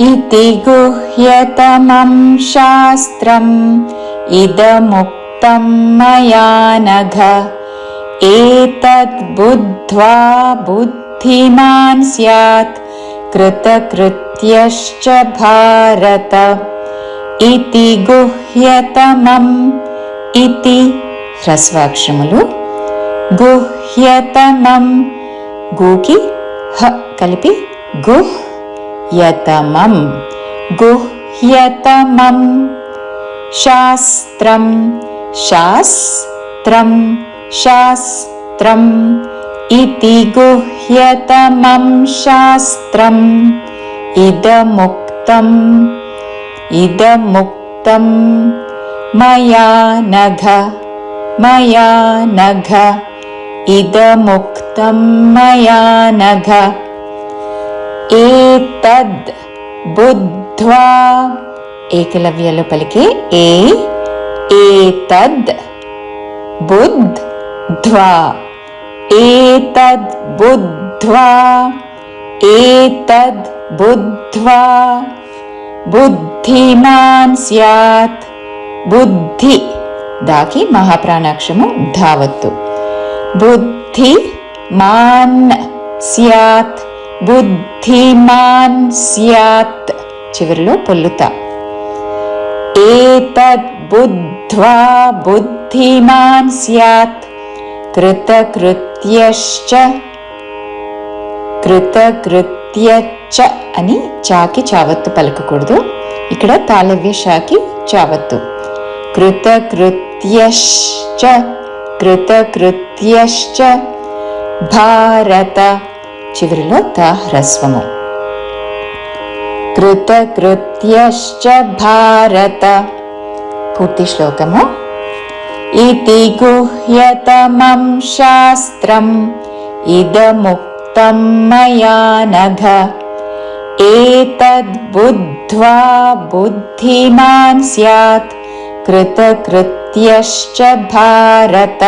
इति गुह्यतमं शास्त्रम् इदमुक्तं मया नघ। एतद्बुद्ध्वा बुद्धिमान् स्यात् कृतकृत्यश्च भारत। इति गुह्यतमम् इति ह्रस्वाक्षमुलु। गुह्यतमं ह कलिपि गुह् यतमं गुह्यतमं शास्त्रं शास्त्रं शास्त्रम् इति गुह्यतमं शास्त्रम् इदमुक्तम् इदमुक्तं मया नघ मया नघ इदमुक्तं मया नघ ఏతద్ బుద్ధ్వా. ఏకలవ్యలో పలికే ఏ ఏతద్ బుద్ధ్ ధ్వా ఏతద్ బుద్ధ్వా. ఏతద్ బుద్ధ్వా. బుద్ధిమాన్ స్యాత్. బుద్ధి దాకి మహాప్రాణాక్షము ధావత్తు. బుద్ధి మాన్ స్యాత్. బుద్ధిమాన్ స్యాత్. చివరిలో పొల్లుత. ఏతద్ బుద్ధ్వా బుద్ధిమాన్ స్యాత్. కృతకృత్యశ్చ. కృతకృత్యచ్చ అని చాకి చావత్తు పలకకూడదు. ఇక్కడ తాళవ్య షాకి చావత్తు. కృతకృత్యశ్చ. కృతకృత్యశ్చ. భారత చివరిలో త హ్రస్వము కృతకృత్యశ్చ భారత పూర్తి శ్లోకము इति गुह्यतमं शास्त्रम् इदमुक्तं मया नघ एतद्बुद्ध्वा बुद्धिमान् स्यात् कृतकृत्यश्च भारत